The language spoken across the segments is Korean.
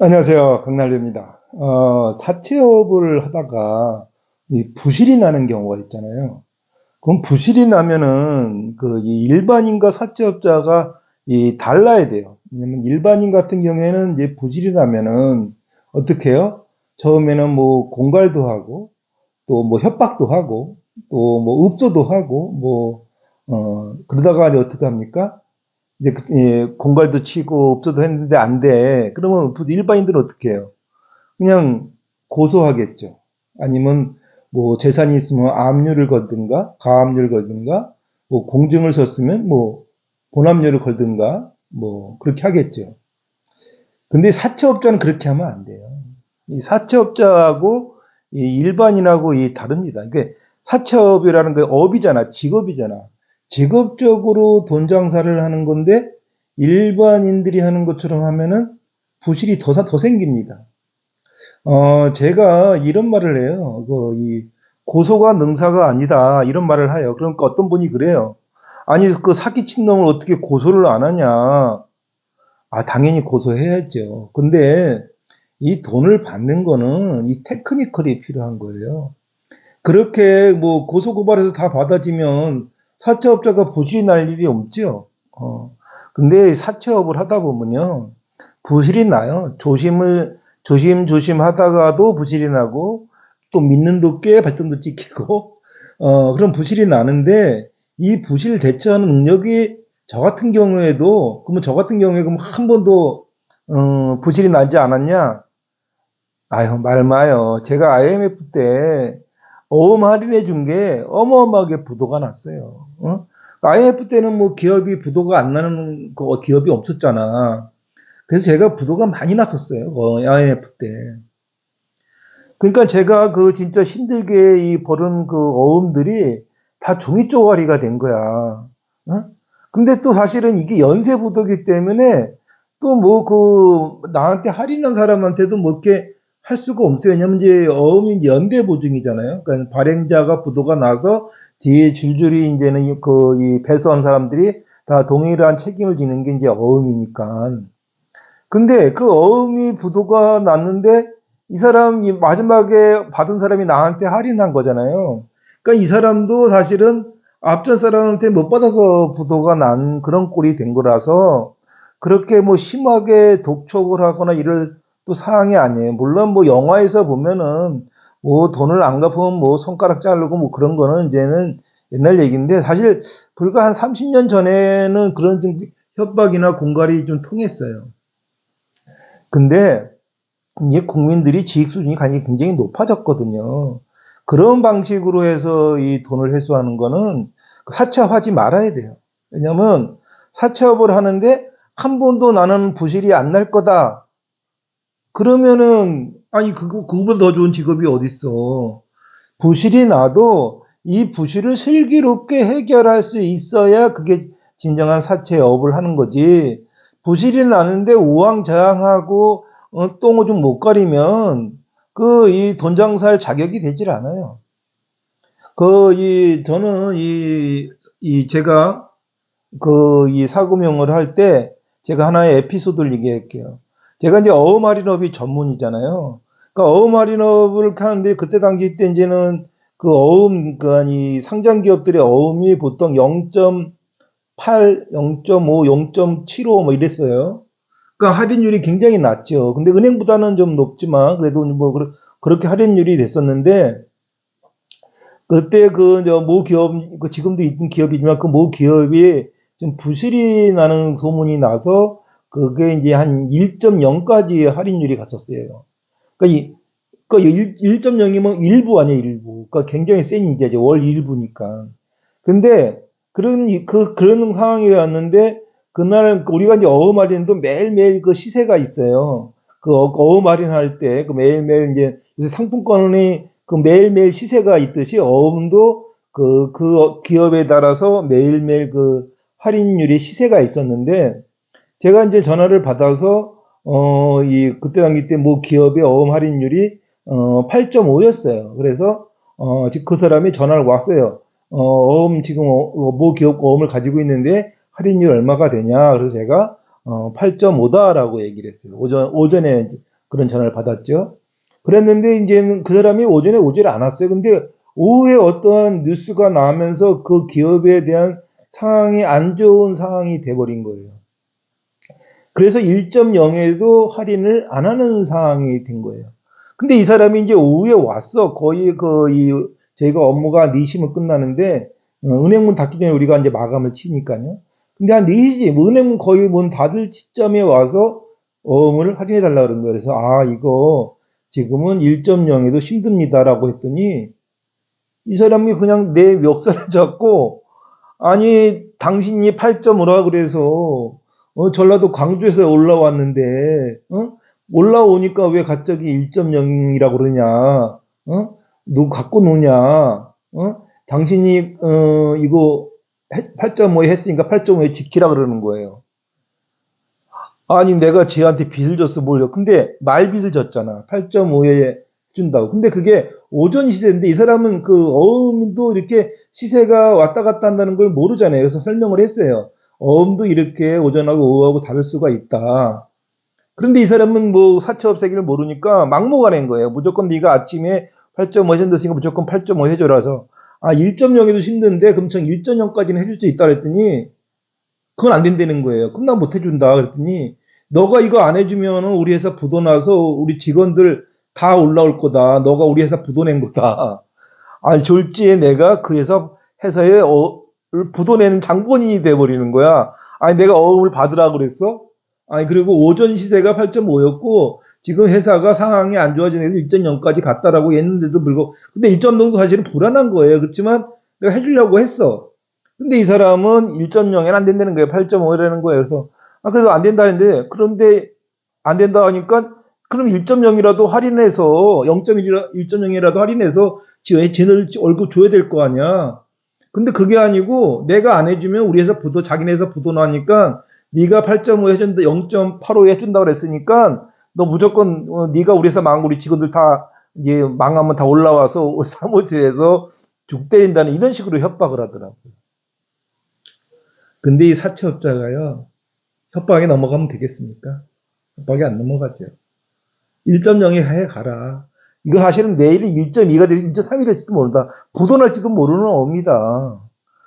안녕하세요. 강날류입니다. 어, 사채업을 하다가 이 부실이 나는 경우가 있잖아요. 그럼 부실이 나면은 그이 일반인과 사채업자가 이 달라야 돼요. 왜냐면 일반인 같은 경우에는 이제 부실이 나면은 어떻게 해요? 처음에는 뭐 공갈도 하고 또 뭐 협박도 하고 또 뭐 읍소도 하고 뭐 어, 그러다가 이제 어떻게 합니까? 이제 그- 예, 공갈도 치고 읍소도 했는데 안 돼. 그러면 부- 일반인들은 어떻게 해요? 그냥 고소하겠죠. 아니면 뭐 재산이 있으면 압류를 걸든가 가압류를 걸든가 뭐 공증을 섰으면 뭐 본압류를 걸든가 뭐 그렇게 하겠죠. 근데 사채업자는 그렇게 하면 안 돼요. 이 사채업자하고 이 일반인하고 이 다릅니다. 그러니까 사채업이라는 게 업이잖아, 직업이잖아. 직업적으로 돈 장사를 하는 건데 일반인들이 하는 것처럼 하면은 부실이 더, 사- 더 생깁니다. 어, 제가 이런 말을 해요. 그, 이, 고소가 능사가 아니다. 이런 말을 해요. 그러니까 어떤 분이 그래요. 아니, 그 사기친 놈을 어떻게 고소를 안 하냐. 아, 당연히 고소해야죠. 근데 이 돈을 받는 거는 이 테크니컬이 필요한 거예요. 그렇게 뭐 고소고발해서 다 받아지면 사채업자가 부실이 날 일이 없죠. 어. 근데 사채업을 하다 보면요. 부실이 나요. 조심을, 조심조심 하다가도 부실이 나고, 또 믿는 도꽤 발등도 찍히고, 어, 그런 부실이 나는데, 이 부실 대처하는 능력이 저 같은 경우에도, 그러면 저 같은 경우에 그럼 한 번도, 어, 부실이 나지 않았냐? 아유, 말 마요. 제가 IMF 때 어음 할인해 준 게 어마어마하게 부도가 났어요. 어? IMF 때는 뭐 기업이 부도가 안 나는 그 기업이 없었잖아. 그래서 제가 부도가 많이 났었어요. 그 IMF 때. 그러니까 제가 그 진짜 힘들게 이 벌은 그 어음들이 다 종이 쪼가리가 된 거야. 어? 근데 또 사실은 이게 연쇄 부도기 때문에 또 뭐 그 나한테 할인한 사람한테도 뭐 이렇게 할 수가 없어요. 왜냐면 이제 어음이 연대 보증이잖아요. 그러니까 발행자가 부도가 나서 뒤에 줄줄이 이제는 그이 배수한 사람들이 다 동일한 책임을 지는 게 이제 어음이니까. 근데 그 어음이 부도가 났는데 이 사람이 마지막에 받은 사람이 나한테 할인한 거잖아요. 그러니까 이 사람도 사실은 앞전 사람한테 못 받아서 부도가 난 그런 꼴이 된 거라서 그렇게 뭐 심하게 독촉을 하거나 이럴 또 사항이 아니에요. 물론 뭐 영화에서 보면은 뭐 돈을 안 갚으면 뭐 손가락 자르고 뭐 그런 거는 이제는 옛날 얘기인데 사실 불과 한 30년 전에는 그런 좀 협박이나 공갈이 좀 통했어요. 근데 이제 국민들이 지식 수준이 굉장히 높아졌거든요. 그런 방식으로 해서 이 돈을 회수하는 거는 사채업하지 말아야 돼요. 왜냐면 사채업을 하는데 한 번도 나는 부실이 안 날 거다. 그러면은 아니 그거 그거보다 더 좋은 직업이 어딨어. 부실이 나도 이 부실을 슬기롭게 해결할 수 있어야 그게 진정한 사채 업을 하는 거지. 부실이 나는데 우왕좌왕하고 어, 똥오줌 못 가리면 그 이 돈 장사할 자격이 되질 않아요. 그 이 저는 이, 이 제가 그 이 사금융을 할 때 제가 하나의 에피소드를 얘기할게요. 제가 이제 어음할인업이 전문이잖아요. 그러니까 어음할인업을 하는데 그때 당시 때 이제는 그 어음 그 아니 상장 기업들의 어음이 보통 0.8, 0.5, 0.75뭐 이랬어요. 그러니까 할인율이 굉장히 낮죠. 근데 은행보다는 좀 높지만 그래도 뭐 그렇- 그렇게 할인율이 됐었는데 그때 그모 기업 그 지금도 있는 기업이지만 그 모 기업이 좀 부실이 나는 소문이 나서 그게 이제 한 1.0까지 할인율이 갔었어요. 그러니까 이 그러니까 1.0이면 일부 아니에요, 일부. 그러니까 굉장히 센 이제 월 일부니까. 근데 그런 이- 그 그런 상황이었는데 그날 우리가 이제 어음 할인도 매일매일 그 시세가 있어요. 그 어- 어음 할인할 때 그 매일매일 이제 요새 상품권이 그 매일매일 시세가 있듯이 어음도 그, 그 기업에 따라서 매일매일 그 할인율이 시세가 있었는데 제가 이제 전화를 받아서 어, 이 그때 당시 때 뭐 기업의 어음 할인율이 어, 8.5였어요. 그래서 어, 그 사람이 전화를 왔어요. 어, 어음 지금 어, 어, 모 기업 어음을 가지고 있는데 할인율 얼마가 되냐? 그래서 제가 어, 8.5다라고 얘기를 했어요. 오전 오전에 그런 전화를 받았죠. 그랬는데 이제는 그 사람이 오전에 오지를 않았어요. 근데 오후에 어떠한 뉴스가 나오면서 그 기업에 대한 상황이 안 좋은 상황이 돼버린 거예요. 그래서 1.0에도 할인을 안 하는 상황이 된 거예요. 근데 이 사람이 이제 오후에 왔어. 거의 그, 이, 저희가 업무가 4시면 끝나는데, 어, 은행문 닫기 전에 우리가 이제 마감을 치니까요. 근데 한 4시, 뭐 은행문 거의 문 닫을 시점에 와서 어음을 할인해 달라 그런 거예요. 그래서, 아, 이거 지금은 1.0에도 힘듭니다라고 했더니, 이 사람이 그냥 내 멱살을 잡고, 아니, 당신이 8.5라 그래서, 어, 전라도 광주에서 올라왔는데, 어? 올라오니까 왜 갑자기 1.0이라고 그러냐, 어? 누구 갖고 노냐, 어? 당신이, 어, 이거 8.5에 했으니까 8.5에 지키라 그러는 거예요. 아니, 내가 쟤한테 빚을 줬어, 뭘요? 근데 말빚을 졌잖아. 8.5에 준다고. 근데 그게 오전 시세인데 이 사람은 그 어음도 이렇게 시세가 왔다 갔다 한다는 걸 모르잖아요. 그래서 설명을 했어요. 어음도 이렇게 오전하고 오후하고 다를 수가 있다. 그런데 이 사람은 뭐 사채업세기를 모르니까 막무가 낸 거예요. 무조건 네가 아침에 8.5 해준다으니까 무조건 8.5 해줘라서 아 1.0에도 힘든데 전 1.0까지는 해줄 수 있다 그랬더니 그건 안 된다는 거예요. 그럼 나 못 해준다 그랬더니 너가 이거 안 해주면 우리 회사 부도 나서 우리 직원들 다 올라올 거다. 너가 우리 회사 부도 낸 거다. 아 졸지에 내가 그 회사 회사에 어, 부도내는 장본인이 돼버리는 거야. 아니 내가 어음을 받으라 그랬어? 아니 그리고 오전 시세가 8.5였고 지금 회사가 상황이 안 좋아지면서 1.0까지 갔다라고 했는데도 불구하고 근데 1.0도 사실은 불안한 거예요. 그렇지만 내가 해주려고 했어. 근데 이 사람은 1.0에는 안 된다는 거예요. 8.5라는 거예요. 그래서 아 그래서 안 된다 했는데 그런데 안 된다 하니까 그럼 1.0이라도 할인해서 0.1.0이라도 할인해서 지는 얼굴 줘야 될 거 아니야. 근데 그게 아니고 내가 안 해주면 우리 회사 부도 자기네 회사 부도 나니까 네가 8.5 해준다 0.85 해준다 그랬으니까 너 무조건 어, 네가 우리 회사 망하고 우리 직원들 다 이제 망하면 다 올라와서 사무실에서 죽대인다는 이런 식으로 협박을 하더라고요. 근데 이 사채업자가요 협박에 넘어가면 되겠습니까? 협박이 안 넘어가죠. 1.0에 해 가라. 이거 사실은 내일이 1.2가 될지 1.3이 될지도 모른다. 부도날지도 모르는 업니다.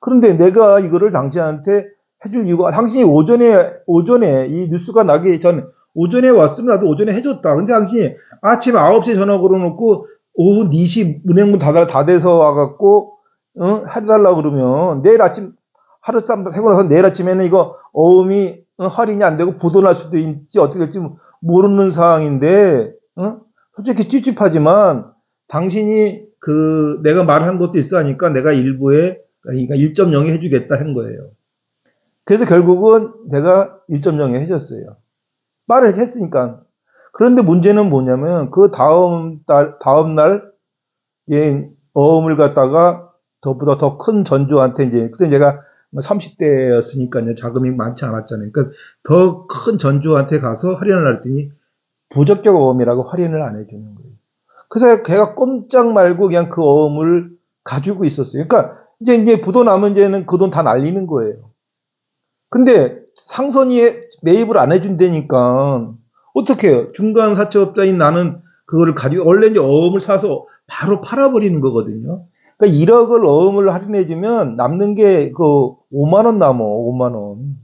그런데 내가 이거를 당신한테 해줄 이유가 당신이 오전에 오전에 이 뉴스가 나기 전 오전에 왔으면 나도 오전에 해줬다. 근데 당신이 아침 9시에 전화 걸어놓고 오후 4시 은행문 다, 다 돼서 와갖고 어? 해달라 그러면 내일 아침 짬 세고 나서 내일 아침에는 이거 어음이 어, 할인이 안 되고 부도날 수도 있지 어떻게 될지 모르는 상황인데 어? 솔직히 찝찝하지만 당신이 그 내가 말한 것도 있어 하니까 내가 일부에 그러니까 1.0에 해주겠다 한 거예요. 그래서 결국은 내가 1.0에 해줬어요. 말을 했으니까. 그런데 문제는 뭐냐면 그 다음 달, 다음 날, 예, 어음을 갖다가 저보다 더 큰 전주한테 이제, 그때 제가 30대였으니까요. 자금이 많지 않았잖아요. 그러니까 더 큰 전주한테 가서 할인을 했더니 부적격 어음이라고 할인을 안 해주는 거예요. 그래서 걔가 꼼짝 말고 그냥 그 어음을 가지고 있었어요. 그러니까 이제 이제 부도 남은 이제는 그 돈 다 날리는 거예요. 근데 상선이 매입을 안 해준다니까 어떻게 해요? 중간 사채업자인 나는 그거를 가지고 원래 이제 어음을 사서 바로 팔아버리는 거거든요. 그러니까 1억을 어음을 할인해주면 남는 게 그 5만 원 남어 5만 원.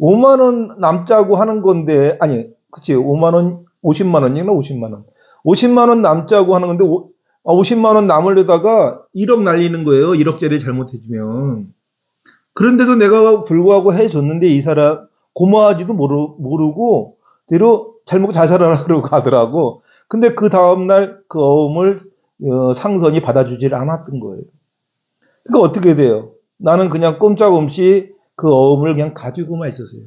5만 원 남자고 하는 건데 아니 그치 5만 원 50만 원이나 50만 원. 50만 원 남자고 하는 건데 50만 아, 원 남으려다가 1억 날리는 거예요. 1억짜리 잘못해주면. 그런데도 내가 불구하고 해줬는데 이 사람 고마워하지도 모르, 모르고 대로 잘 먹고 잘 살아라 그러고 가더라고. 근데 그 다음날 그 어음을 어, 상선이 받아주질 않았던 거예요. 그러니까 어떻게 돼요? 나는 그냥 꼼짝없이 그 어음을 그냥 가지고만 있었어요.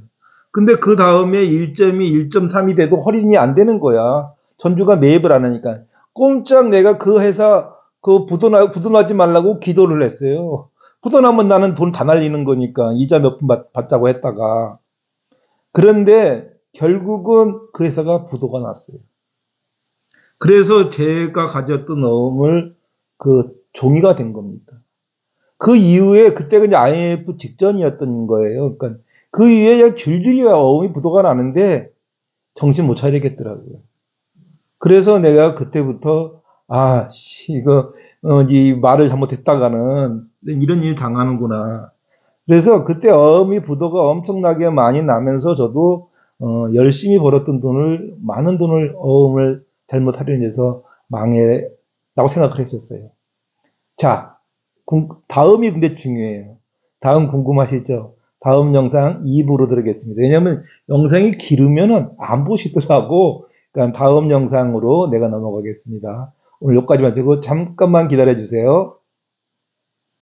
근데 그 다음에 1.2, 1.3이 돼도 할인이 안 되는 거야. 전주가 매입을 안 하니까. 꼼짝 내가 그 회사 그 부도나, 부도나지 말라고 기도를 했어요. 부도나면 나는 돈 다 날리는 거니까 이자 몇 푼 받자고 했다가. 그런데 결국은 그 회사가 부도가 났어요. 그래서 제가 가졌던 어음을 그 종이가 된 겁니다. 그 이후에 그때가 이제 IMF 직전이었던 거예요. 그러니까 그 이후에 줄줄이 어음이 부도가 나는데 정신 못 차리겠더라고요. 그래서 내가 그때부터 아, 씨, 이거 어, 이 말을 잘못했다가는 이런 일 당하는구나. 그래서 그때 어미 부도가 엄청나게 많이 나면서 저도 어, 열심히 벌었던 돈을 많은 돈을 어음을 잘못 활용해서 망해라고 생각을 했었어요. 자, 궁- 다음이 근데 중요해요. 다음 궁금하시죠? 다음 영상 2부로 들어겠습니다. 왜냐면 영상이 길으면은 안 보시더라고. 그러니까 다음 영상으로 내가 넘어가겠습니다. 오늘 여기까지만 하고 잠깐만 기다려 주세요.